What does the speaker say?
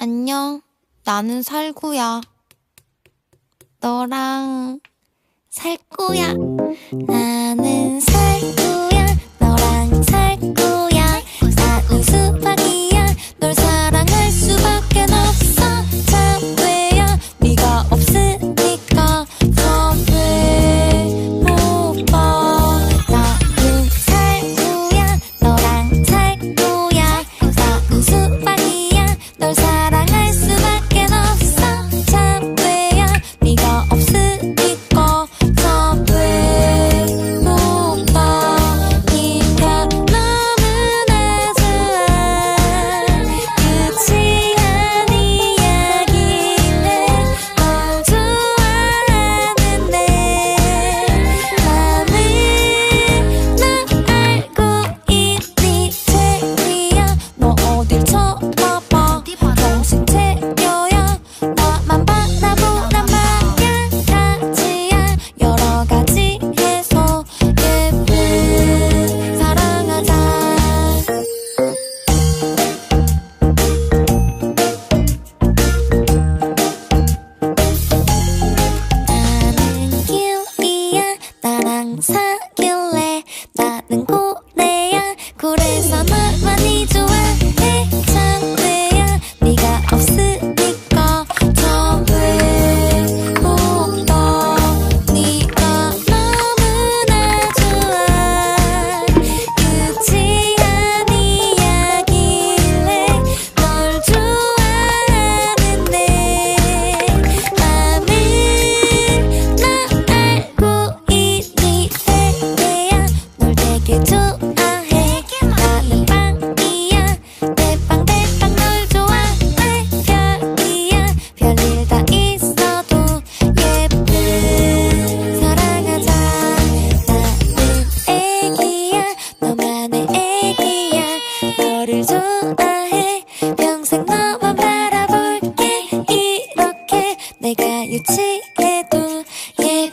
안녕, 나는 살구야. 너랑 살 거야. 나는 살구야. 能够 है तो ये